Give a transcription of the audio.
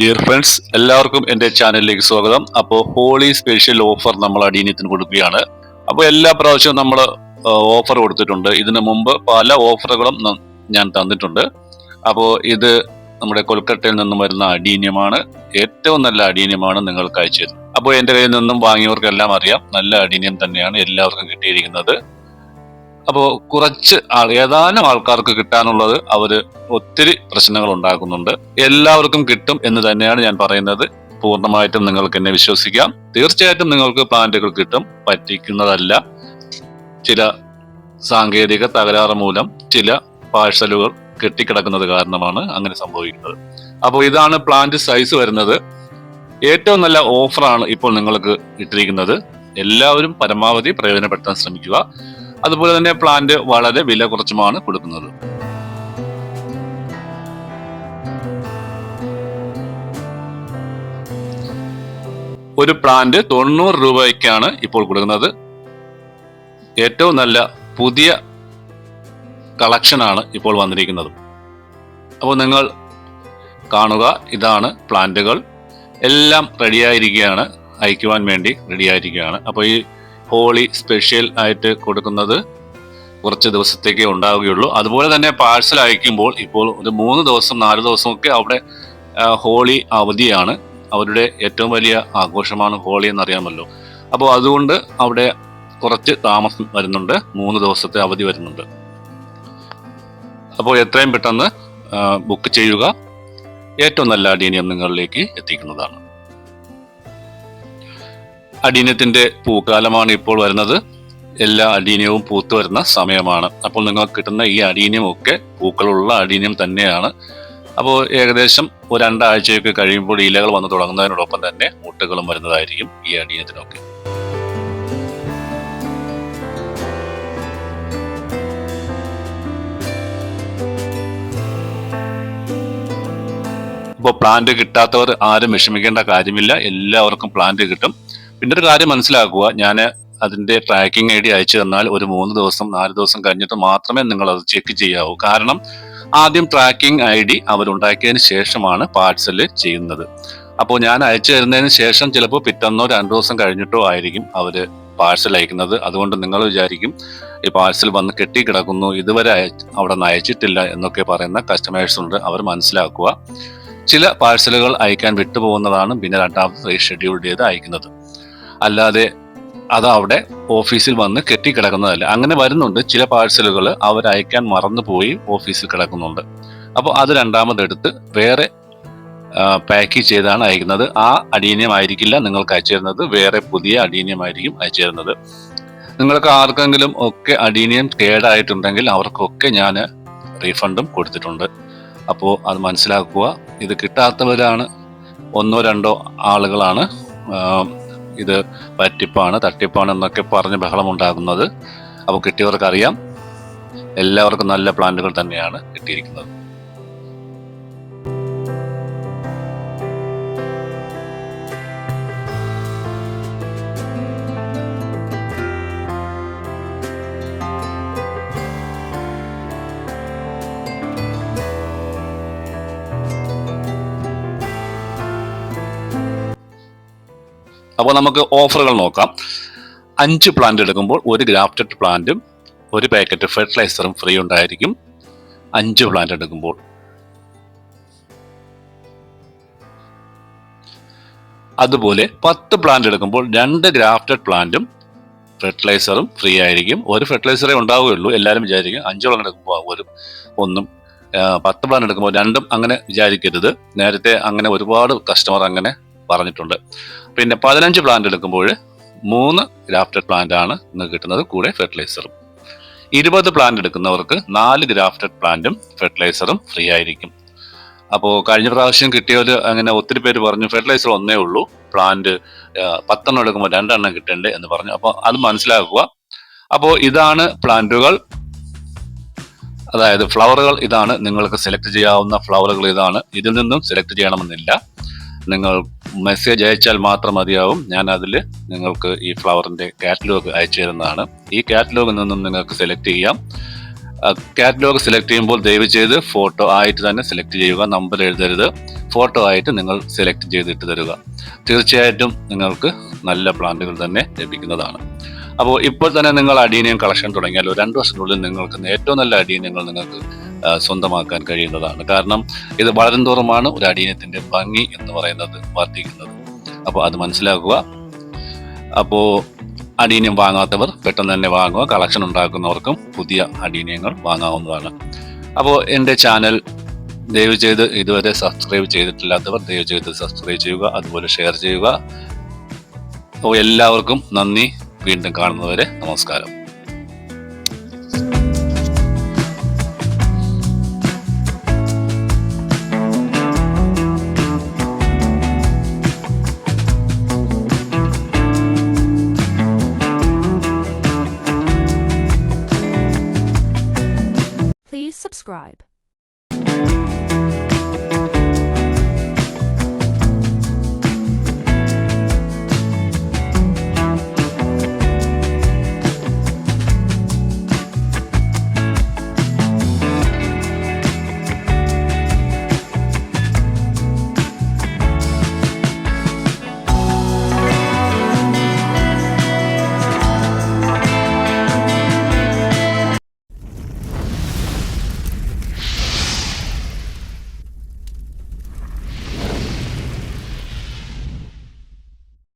Dear friends എല്ലാവർക്കും എന്റെ ചാനലിലേക്ക് സ്വാഗതം. അപ്പോൾ ഹോളി സ്പെഷ്യൽ ഓഫർ നമ്മൾ അടീനത്തിന് കൊടുക്കുകയാണ്. അപ്പോൾ എല്ലാ പ്രാവശ്യവും നമ്മൾ ഓഫർ കൊടുത്തിട്ടുണ്ട്. ഇതിനു മുമ്പ് പല ഓഫറുകളും ഞാൻ തന്നിട്ടുണ്ട്. അപ്പോൾ ഇത് നമ്മുടെ കൊൽക്കട്ടയിൽ നിന്നും വരുന്ന അടീന്യമാണ് ഏറ്റവും നല്ല അടീന്യമാണ് നിങ്ങൾ അയച്ചത് അപ്പോൾ എന്റെ കയ്യിൽ നിന്നും വാങ്ങിയവർക്കെല്ലാം അറിയാം. നല്ല അടീന്യം തന്നെയാണ് എല്ലാവർക്കും കിട്ടിയിരിക്കുന്നത്. അപ്പോൾ കുറച്ച് ആൾ ഏതാനും ആൾക്കാർക്ക് കിട്ടാനുള്ളത് അവർ ഒത്തിരി പ്രശ്നങ്ങൾ ഉണ്ടാക്കുന്നുണ്ട്. എല്ലാവർക്കും കിട്ടും എന്ന് തന്നെയാണ് ഞാൻ പറയുന്നത്. പൂർണമായിട്ടും നിങ്ങൾക്ക് എന്നെ വിശ്വസിക്കാം. തീർച്ചയായിട്ടും നിങ്ങൾക്ക് പ്ലാന്റുകൾ കിട്ടും. പറ്റിക്കുന്നതല്ല. ചില സാങ്കേതിക തകരാറ് മൂലം ചില പാഴ്സലുകൾ കെട്ടിക്കിടക്കുന്നത് കാരണമാണ് അങ്ങനെ സംഭവിക്കുന്നത്. അപ്പോൾ ഇതാണ് പ്ലാന്റ് സൈസ് വരുന്നത്. ഏറ്റവും നല്ല ഓഫറാണ് ഇപ്പോൾ നിങ്ങൾക്ക് ഇട്ടിരിക്കുന്നത്. എല്ലാവരും പരമാവധി പ്രയോജനപ്പെടുത്താൻ ശ്രമിക്കുക. അതുപോലെ തന്നെ പ്ലാന്റ് വളരെ വില കുറച്ചുമാണ് കൊടുക്കുന്നത്. ഒരു പ്ലാന്റ് തൊണ്ണൂറ് രൂപയ്ക്കാണ് ഇപ്പോൾ കൊടുക്കുന്നത്. ഏറ്റവും നല്ല പുതിയ കളക്ഷനാണ് ഇപ്പോൾ വന്നിരിക്കുന്നത്. അപ്പോൾ നിങ്ങൾ കാണുക ഇതാണ് പ്ലാന്റുകൾ എല്ലാം റെഡിയായിരിക്കുകയാണ് അയക്കുവാൻ വേണ്ടി റെഡിയായിരിക്കുകയാണ് അപ്പോൾ ഈ ഹോളി സ്പെഷ്യൽ ആയിട്ട് കൊടുക്കുന്നത് കുറച്ച് ദിവസത്തേക്കേ ഉണ്ടാവുകയുള്ളൂ. അതുപോലെ തന്നെ പാഴ്സൽ അയക്കുമ്പോൾ ഇപ്പോൾ ഒരു മൂന്ന് ദിവസം നാല് ദിവസമൊക്കെ അവിടെ ഹോളി അവധിയാണ്. അവരുടെ ഏറ്റവും വലിയ ആഘോഷമാണ് ഹോളി എന്നറിയാമല്ലോ. അപ്പോൾ അതുകൊണ്ട് അവിടെ കുറച്ച് താമസം വരുന്നുണ്ട്. മൂന്ന് ദിവസത്തെ അവധി വരുന്നുണ്ട്. അപ്പോൾ എത്രയും പെട്ടെന്ന് ബുക്ക് ചെയ്യുക. ഏറ്റവും നല്ല അടീനിയം നിങ്ങളിലേക്ക് എത്തിക്കുന്നതാണ്. അടീന്യത്തിന്റെ പൂക്കാലമാണ് ഇപ്പോൾ വരുന്നത്. എല്ലാ അടീനവും പൂത്തു വരുന്ന സമയമാണ്. അപ്പോൾ നിങ്ങൾക്ക് കിട്ടുന്ന ഈ അടീനമൊക്കെ പൂക്കളുള്ള അടീനം തന്നെയാണ്. അപ്പോൾ ഏകദേശം ഒരു രണ്ടാഴ്ചയൊക്കെ കഴിയുമ്പോൾ ഇലകൾ വന്ന് തുടങ്ങുന്നതിനോടൊപ്പം തന്നെ മുട്ടുകളും വരുന്നതായിരിക്കും ഈ അടീനത്തിനൊക്കെ അപ്പോൾ പ്ലാന്റ് കിട്ടാത്തവർ ആരും വിഷമിക്കേണ്ട കാര്യമില്ല. എല്ലാവർക്കും പ്ലാന്റ് കിട്ടും. പിന്നെ ഒരു കാര്യം മനസ്സിലാക്കുക. ഞാൻ അതിന്റെ ട്രാക്കിംഗ് ഐ ഡി അയച്ചു തന്നാൽ ഒരു മൂന്ന് ദിവസം നാല് ദിവസം കഴിഞ്ഞിട്ട് മാത്രമേ നിങ്ങൾ അത് ചെക്ക് ചെയ്യാവൂ. കാരണം ആദ്യം ട്രാക്കിംഗ് ഐ ഡി അവരുണ്ടാക്കിയതിന് ശേഷമാണ് പാർസൽ ചെയ്യുന്നത്. അപ്പോൾ ഞാൻ അയച്ചു തരുന്നതിന് ശേഷം ചിലപ്പോൾ പിറ്റന്നോ രണ്ടു ദിവസം കഴിഞ്ഞിട്ടോ ആയിരിക്കും അവർ പാഴ്സൽ അയക്കുന്നത്. അതുകൊണ്ട് നിങ്ങൾ വിചാരിക്കും ഈ പാഴ്സൽ വന്ന് കെട്ടി കിടക്കുന്നു ഇതുവരെ അവിടെ നിന്ന് അയച്ചിട്ടില്ല എന്നൊക്കെ പറയുന്ന കസ്റ്റമേഴ്സ് ഉണ്ട്. അവർ മനസ്സിലാക്കുക. ചില പാഴ്സലുകൾ അയക്കാൻ വിട്ടുപോകുന്നതാണ് പിന്നെ രണ്ടാമത്തെ റീഷെഡ്യൂൾ ചെയ്ത് അയക്കുന്നത്. അല്ലാതെ അത് അവിടെ ഓഫീസിൽ വന്ന് കെട്ടിക്കിടക്കുന്നതല്ല. അങ്ങനെ വരുന്നുണ്ട്. ചില പാഴ്സലുകൾ അവർ അയക്കാൻ മറന്നുപോയി ഓഫീസിൽ കിടക്കുന്നുണ്ട്. അപ്പോൾ അത് രണ്ടാമതെടുത്ത് വേറെ പാക്ക് ചെയ്താണ് അയക്കുന്നത്. ആ അടീന്യം ആയിരിക്കില്ല നിങ്ങൾക്ക് അയച്ചു തരുന്നത്. വേറെ പുതിയ അടീന്യമായിരിക്കും അയച്ചു തരുന്നത്. നിങ്ങൾക്ക് ആർക്കെങ്കിലും ഒക്കെ അടീനിയം കേടായിട്ടുണ്ടെങ്കിൽ അവർക്കൊക്കെ ഞാൻ റീഫണ്ടും കൊടുത്തിട്ടുണ്ട്. അപ്പോൾ അത് മനസ്സിലാക്കുക. ഇത് കിട്ടാത്തവരാണ് ഒന്നോ രണ്ടോ ആളുകളാണ് ഇത് പറ്റിപ്പാണ് തട്ടിപ്പാണ് എന്നൊക്കെ പറഞ്ഞ് ബഹളം ഉണ്ടാകുന്നത് അപ്പോൾ കിട്ടിയവർക്ക് അറിയാം എല്ലാവർക്കും നല്ല പ്ലാന്റുകൾ തന്നെയാണ് കിട്ടിയിരിക്കുന്നത്. അപ്പോൾ നമുക്ക് ഓഫറുകൾ നോക്കാം. അഞ്ച് പ്ലാന്റ് എടുക്കുമ്പോൾ ഒരു ഗ്രാഫ്റ്റഡ് പ്ലാന്റും ഒരു പാക്കറ്റ് ഫെർട്ടിലൈസറും ഫ്രീ ഉണ്ടായിരിക്കും. അഞ്ച് പ്ലാന്റ് എടുക്കുമ്പോൾ. അതുപോലെ പത്ത് പ്ലാന്റ് എടുക്കുമ്പോൾ രണ്ട് ഗ്രാഫ്റ്റഡ് പ്ലാന്റും ഫെർട്ടിലൈസറും ഫ്രീ ആയിരിക്കും. ഒരു ഫെർട്ടിലൈസറേ ഉണ്ടാവുകയുള്ളൂ. എല്ലാവരും വിചാരിക്കും അഞ്ച് പ്ലാന്റ് എടുക്കുമ്പോൾ ഒരു ഒന്നും പത്ത് പ്ലാന്റ് എടുക്കുമ്പോൾ രണ്ടും അങ്ങനെ വിചാരിക്കരുത്. നേരത്തെ അങ്ങനെ ഒരുപാട് കസ്റ്റമർ അങ്ങനെ പറഞ്ഞിട്ടുണ്ട്. പിന്നെ പതിനഞ്ച് പ്ലാന്റ് എടുക്കുമ്പോൾ മൂന്ന് ഗ്രാഫ്റ്റഡ് പ്ലാന്റ് ആണ് നിങ്ങൾക്ക് കിട്ടുന്നത് കൂടെ ഫെർട്ടിലൈസറും ഇരുപത് പ്ലാന്റ് എടുക്കുന്നവർക്ക് നാല് ഗ്രാഫ്റ്റഡ് പ്ലാന്റും ഫെർട്ടിലൈസറും ഫ്രീ ആയിരിക്കും. അപ്പോൾ കഴിഞ്ഞ പ്രാവശ്യം കിട്ടിയവർ അങ്ങനെ ഒത്തിരി പേര് പറഞ്ഞു ഫെർട്ടിലൈസർ ഒന്നേ ഉള്ളൂ പ്ലാന്റ് പത്തെണ്ണം എടുക്കുമ്പോൾ രണ്ടെണ്ണം കിട്ടണ്ടേ എന്ന് പറഞ്ഞു. അപ്പോൾ അത് മനസ്സിലാക്കുക. അപ്പോൾ ഇതാണ് പ്ലാന്റുകൾ അതായത് ഫ്ലവറുകൾ ഇതാണ് നിങ്ങൾക്ക് സെലക്ട് ചെയ്യാവുന്ന ഫ്ലവറുകൾ ഇതാണ്. ഇതിൽ നിന്നും സെലക്ട് ചെയ്യണമെന്നില്ല. നിങ്ങൾ മെസ്സേജ് അയച്ചാൽ മാത്രം മതിയാവും. ഞാൻ അതിൽ നിങ്ങൾക്ക് ഈ ഫ്ലവറിന്റെ കാറ്റലോഗ് അയച്ചു തരുന്നതാണ്. ഈ കാറ്റലോഗിൽ നിന്നും നിങ്ങൾക്ക് സെലക്ട് ചെയ്യാം. കാറ്റലോഗ് സെലക്ട് ചെയ്യുമ്പോൾ ദയവ് ചെയ്ത് ഫോട്ടോ ആയിട്ട് തന്നെ സെലക്ട് ചെയ്യുക. നമ്പർ എഴുതരുത്. ഫോട്ടോ ആയിട്ട് നിങ്ങൾ സെലക്ട് ചെയ്തിട്ട് തരുക. തീർച്ചയായിട്ടും നിങ്ങൾക്ക് നല്ല പ്ലാന്റുകൾ തന്നെ ലഭിക്കുന്നതാണ്. അപ്പോൾ ഇപ്പോൾ തന്നെ നിങ്ങൾ അടീനിയം കളക്ഷൻ തുടങ്ങിയാൽ ഒരു രണ്ട് വർഷത്തിനുള്ളിൽ നിങ്ങൾക്ക് ഏറ്റവും നല്ല അടീനിയങ്ങൾ നിങ്ങൾക്ക് സ്വന്തമാക്കാൻ കഴിയുന്നതാണ്. കാരണം ഇത് വളരും തോറുമാണ് ഒരു അടിയനത്തിന്റെ ഭംഗി എന്ന് പറയുന്നത് വർദ്ധിക്കുന്നത്. അപ്പോൾ അത് മനസ്സിലാക്കുക. അപ്പോൾ അടീനിയം വാങ്ങാത്തവർ പെട്ടെന്ന് തന്നെ വാങ്ങുക. കളക്ഷൻ ഉണ്ടാക്കുന്നവർക്കും പുതിയ അടീനിയങ്ങൾ വാങ്ങാവുന്നതാണ്. അപ്പോൾ എന്റെ ചാനൽ ദയവ് ചെയ്ത് ഇതുവരെ സബ്സ്ക്രൈബ് ചെയ്തിട്ടില്ലാത്തവർ ദയവ് ചെയ്ത് സബ്സ്ക്രൈബ് ചെയ്യുക. അതുപോലെ ഷെയർ ചെയ്യുക. അപ്പോൾ എല്ലാവർക്കും നന്ദി. വീണ്ടും കാണുന്നവരെ നമസ്കാരം. please subscribe.